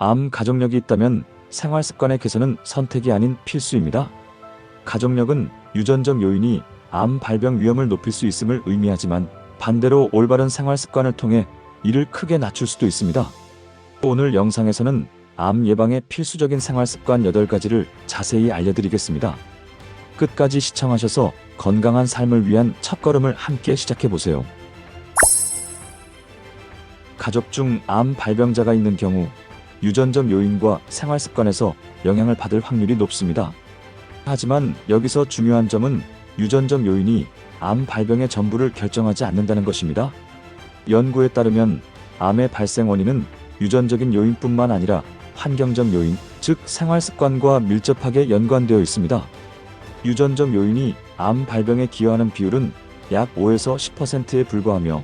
암 가족력이 있다면 생활 습관의 개선은 선택이 아닌 필수입니다. 가족력은 유전적 요인이 암 발병 위험을 높일 수 있음을 의미하지만 반대로 올바른 생활 습관을 통해 이를 크게 낮출 수도 있습니다. 오늘 영상에서는 암 예방의 필수적인 생활 습관 8가지를 자세히 알려드리겠습니다. 끝까지 시청하셔서 건강한 삶을 위한 첫걸음을 함께 시작해 보세요. 가족 중 암 발병자가 있는 경우 유전적 요인과 생활 습관에서 영향을 받을 확률이 높습니다. 하지만 여기서 중요한 점은 유전적 요인이 암 발병의 전부를 결정하지 않는다는 것입니다. 연구에 따르면 암의 발생 원인은 유전적인 요인뿐만 아니라 환경적 요인, 즉 생활 습관과 밀접하게 연관되어 있습니다. 유전적 요인이 암 발병에 기여하는 비율은 약 5에서 10%에 불과하며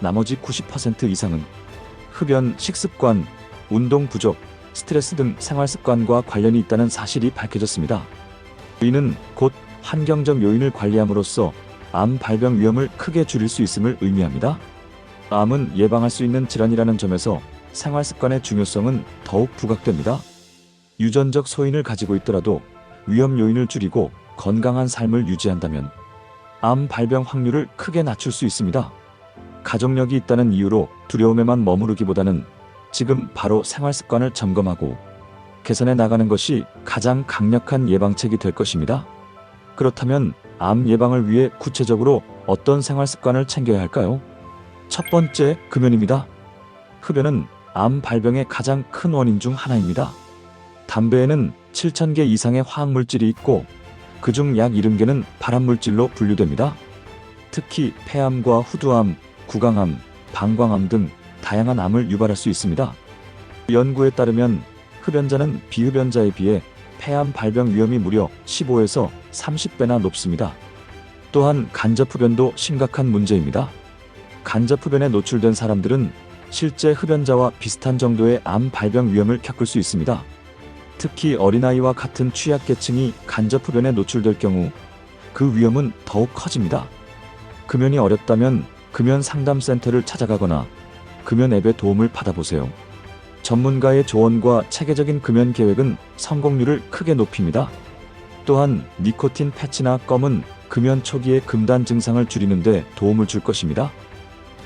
나머지 90% 이상은 흡연, 식습관, 운동 부족, 스트레스 등 생활 습관과 관련이 있다는 사실이 밝혀졌습니다. 이는 곧 환경적 요인을 관리함으로써 암 발병 위험을 크게 줄일 수 있음을 의미합니다. 암은 예방할 수 있는 질환이라는 점에서 생활 습관의 중요성은 더욱 부각됩니다. 유전적 소인을 가지고 있더라도 위험 요인을 줄이고 건강한 삶을 유지한다면 암 발병 확률을 크게 낮출 수 있습니다. 가족력이 있다는 이유로 두려움에만 머무르기보다는 지금 바로 생활 습관을 점검하고 개선해 나가는 것이 가장 강력한 예방책이 될 것입니다. 그렇다면 암 예방을 위해 구체적으로 어떤 생활 습관을 챙겨야 할까요? 첫 번째, 금연입니다. 흡연은 암 발병의 가장 큰 원인 중 하나입니다. 담배에는 7,000개 이상의 화학물질이 있고 그중 약 70개는 발암물질로 분류됩니다. 특히 폐암과 후두암, 구강암, 방광암 등 다양한 암을 유발할 수 있습니다. 연구에 따르면 흡연자는 비흡연자에 비해 폐암 발병 위험이 무려 15에서 30배나 높습니다. 또한 간접 흡연도 심각한 문제입니다. 간접 흡연에 노출된 사람들은 실제 흡연자와 비슷한 정도의 암 발병 위험을 겪을 수 있습니다. 특히 어린아이와 같은 취약계층이 간접 흡연에 노출될 경우 그 위험은 더욱 커집니다. 금연이 어렵다면 금연 상담센터를 찾아가거나 금연 앱의 도움을 받아보세요. 전문가의 조언과 체계적인 금연 계획은 성공률을 크게 높입니다. 또한 니코틴 패치나 껌은 금연 초기의 금단 증상을 줄이는데 도움을 줄 것입니다.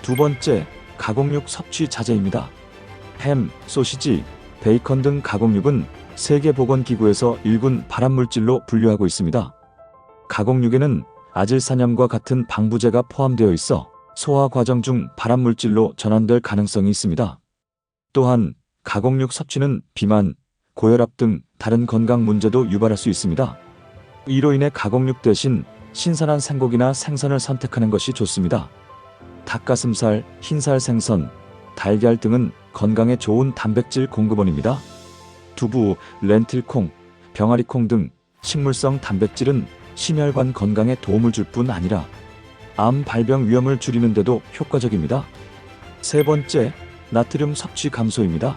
두 번째, 가공육 섭취 자제입니다. 햄, 소시지, 베이컨 등 가공육은 세계보건기구에서 일군 발암물질로 분류하고 있습니다. 가공육에는 아질산염과 같은 방부제가 포함되어 있어 소화 과정 중 발암물질로 전환될 가능성이 있습니다. 또한 가공육 섭취는 비만, 고혈압 등 다른 건강 문제도 유발할 수 있습니다. 이로 인해 가공육 대신 신선한 생고기나 생선을 선택하는 것이 좋습니다. 닭가슴살, 흰살 생선, 달걀 등은 건강에 좋은 단백질 공급원입니다. 두부, 렌틸콩, 병아리콩 등 식물성 단백질은 심혈관 건강에 도움을 줄 뿐 아니라 암 발병 위험을 줄이는 데도 효과적입니다. 세 번째, 나트륨 섭취 감소입니다.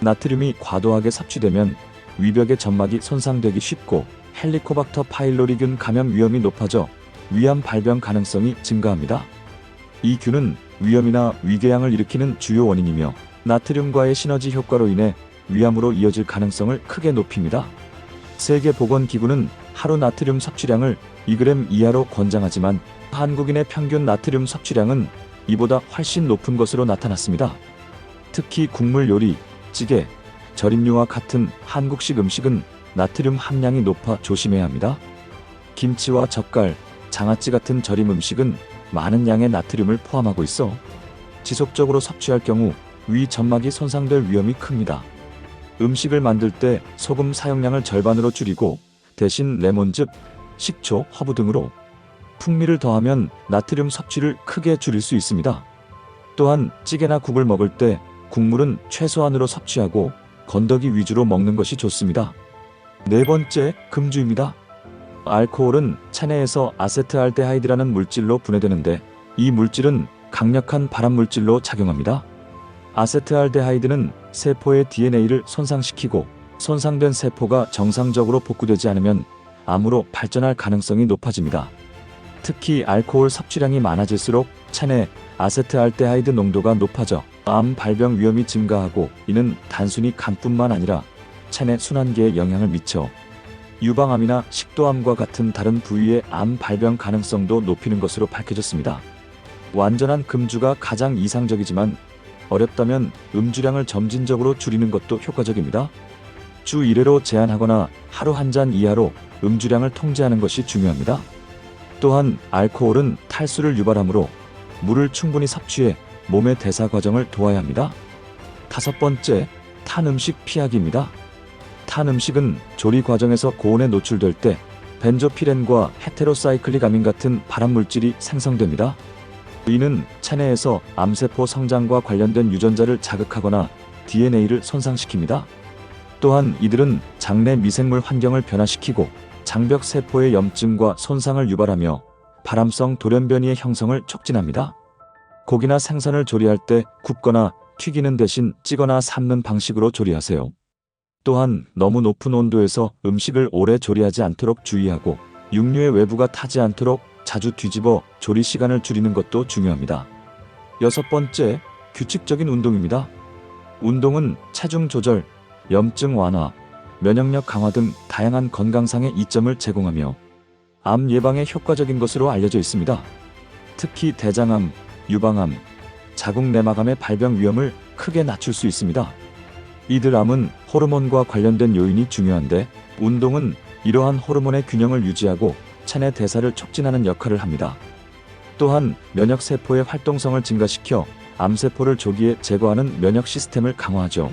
나트륨이 과도하게 섭취되면 위벽의 점막이 손상되기 쉽고 헬리코박터 파일로리균 감염 위험이 높아져 위암 발병 가능성이 증가합니다. 이 균은 위염이나 위궤양을 일으키는 주요 원인이며 나트륨과의 시너지 효과로 인해 위암으로 이어질 가능성을 크게 높입니다. 세계보건기구는 하루 나트륨 섭취량을 2g 이하로 권장하지만 한국인의 평균 나트륨 섭취량은 이보다 훨씬 높은 것으로 나타났습니다. 특히 국물 요리, 찌개, 절임류와 같은 한국식 음식은 나트륨 함량이 높아 조심해야 합니다. 김치와 젓갈, 장아찌 같은 절임 음식은 많은 양의 나트륨을 포함하고 있어 지속적으로 섭취할 경우 위 점막이 손상될 위험이 큽니다. 음식을 만들 때 소금 사용량을 절반으로 줄이고 대신 레몬즙, 식초, 허브 등으로 풍미를 더하면 나트륨 섭취를 크게 줄일 수 있습니다. 또한 찌개나 국을 먹을 때 국물은 최소한으로 섭취하고 건더기 위주로 먹는 것이 좋습니다. 네 번째, 금주입니다. 알코올은 체내에서 아세트알데하이드라는 물질로 분해되는데 이 물질은 강력한 발암물질로 작용합니다. 아세트알데하이드는 세포의 DNA를 손상시키고 손상된 세포가 정상적으로 복구되지 않으면 암으로 발전할 가능성이 높아집니다. 특히 알코올 섭취량이 많아질수록 체내 아세트알데하이드 농도가 높아져 암 발병 위험이 증가하고 이는 단순히 간뿐만 아니라 체내 순환계에 영향을 미쳐 유방암이나 식도암과 같은 다른 부위의 암 발병 가능성도 높이는 것으로 밝혀졌습니다. 완전한 금주가 가장 이상적이지만 어렵다면 음주량을 점진적으로 줄이는 것도 효과적입니다. 주 1회로 제한하거나 하루 한 잔 이하로 음주량을 통제하는 것이 중요합니다. 또한 알코올은 탈수를 유발하므로 물을 충분히 섭취해 몸의 대사 과정을 도와야 합니다. 다섯 번째, 탄 음식 피하기입니다. 탄 음식은 조리 과정에서 고온에 노출될 때 벤조피렌과 헤테로사이클릭 아민 같은 발암 물질이 생성됩니다. 이는 체내에서 암세포 성장과 관련된 유전자를 자극하거나 DNA를 손상시킵니다. 또한 이들은 장내 미생물 환경을 변화시키고 장벽 세포의 염증과 손상을 유발하며 발암성 돌연변이의 형성을 촉진합니다. 고기나 생선을 조리할 때 굽거나 튀기는 대신 찌거나 삶는 방식으로 조리하세요. 또한 너무 높은 온도에서 음식을 오래 조리하지 않도록 주의하고 육류의 외부가 타지 않도록 자주 뒤집어 조리 시간을 줄이는 것도 중요합니다. 여섯 번째, 규칙적인 운동입니다. 운동은 체중 조절, 염증 완화, 면역력 강화 등 다양한 건강상의 이점을 제공하며 암 예방에 효과적인 것으로 알려져 있습니다. 특히 대장암, 유방암, 자궁 내막암의 발병 위험을 크게 낮출 수 있습니다. 이들 암은 호르몬과 관련된 요인이 중요한데 운동은 이러한 호르몬의 균형을 유지하고 체내 대사를 촉진하는 역할을 합니다. 또한 면역 세포의 활동성을 증가시켜 암세포를 조기에 제거하는 면역 시스템을 강화하죠.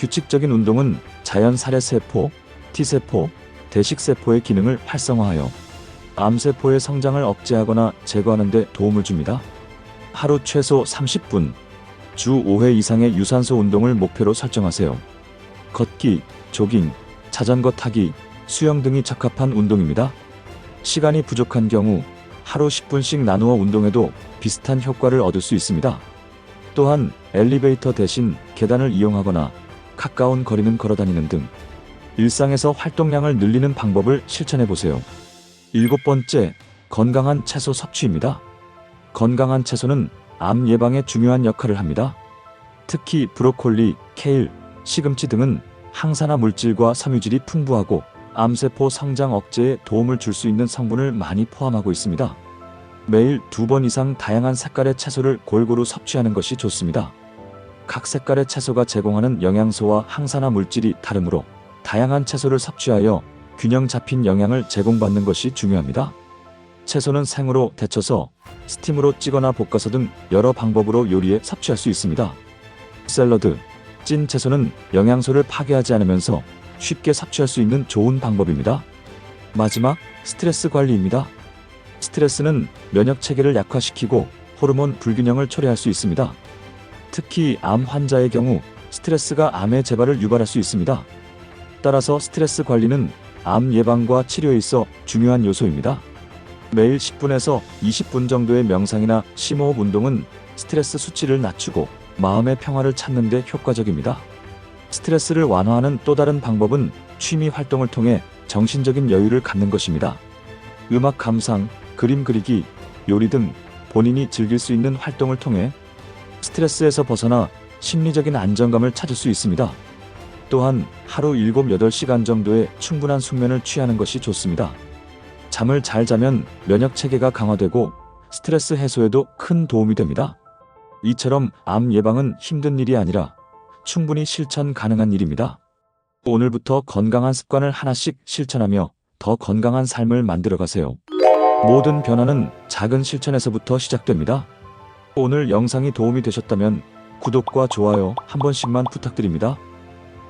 규칙적인 운동은 자연 살해 세포, T세포, 대식세포의 기능을 활성화하여 암세포의 성장을 억제하거나 제거하는 데 도움을 줍니다. 하루 최소 30분, 주 5회 이상의 유산소 운동을 목표로 설정하세요. 걷기, 조깅, 자전거 타기, 수영 등이 적합한 운동입니다. 시간이 부족한 경우 하루 10분씩 나누어 운동해도 비슷한 효과를 얻을 수 있습니다. 또한 엘리베이터 대신 계단을 이용하거나 가까운 거리는 걸어 다니는 등 일상에서 활동량을 늘리는 방법을 실천해 보세요. 일곱 번째, 건강한 채소 섭취입니다. 건강한 채소는 암 예방에 중요한 역할을 합니다. 특히 브로콜리, 케일, 시금치 등은 항산화 물질과 섬유질이 풍부하고 암세포 성장 억제에 도움을 줄 수 있는 성분을 많이 포함하고 있습니다. 매일 두 번 이상 다양한 색깔의 채소를 골고루 섭취하는 것이 좋습니다. 각 색깔의 채소가 제공하는 영양소와 항산화 물질이 다르므로 다양한 채소를 섭취하여 균형 잡힌 영양을 제공받는 것이 중요합니다. 채소는 생으로 데쳐서 스팀으로 찌거나 볶아서 등 여러 방법으로 요리에 섭취할 수 있습니다. 샐러드, 찐 채소는 영양소를 파괴하지 않으면서 쉽게 섭취할 수 있는 좋은 방법입니다. 마지막, 스트레스 관리입니다. 스트레스는 면역 체계를 약화시키고 호르몬 불균형을 초래할 수 있습니다. 특히 암 환자의 경우 스트레스가 암의 재발을 유발할 수 있습니다. 따라서 스트레스 관리는 암 예방과 치료에 있어 중요한 요소입니다. 매일 10분에서 20분 정도의 명상이나 심호흡 운동은 스트레스 수치를 낮추고 마음의 평화를 찾는 데 효과적입니다. 스트레스를 완화하는 또 다른 방법은 취미 활동을 통해 정신적인 여유를 갖는 것입니다. 음악 감상, 그림 그리기, 요리 등 본인이 즐길 수 있는 활동을 통해 스트레스에서 벗어나 심리적인 안정감을 찾을 수 있습니다. 또한 하루 7, 8시간 정도의 충분한 숙면을 취하는 것이 좋습니다. 잠을 잘 자면 면역 체계가 강화되고 스트레스 해소에도 큰 도움이 됩니다. 이처럼 암 예방은 힘든 일이 아니라 충분히 실천 가능한 일입니다. 오늘부터 건강한 습관을 하나씩 실천하며 더 건강한 삶을 만들어 가세요. 모든 변화는 작은 실천에서부터 시작됩니다. 오늘 영상이 도움이 되셨다면 구독과 좋아요 한 번씩만 부탁드립니다.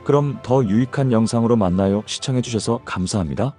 그럼 더 유익한 영상으로 만나요. 시청해주셔서 감사합니다.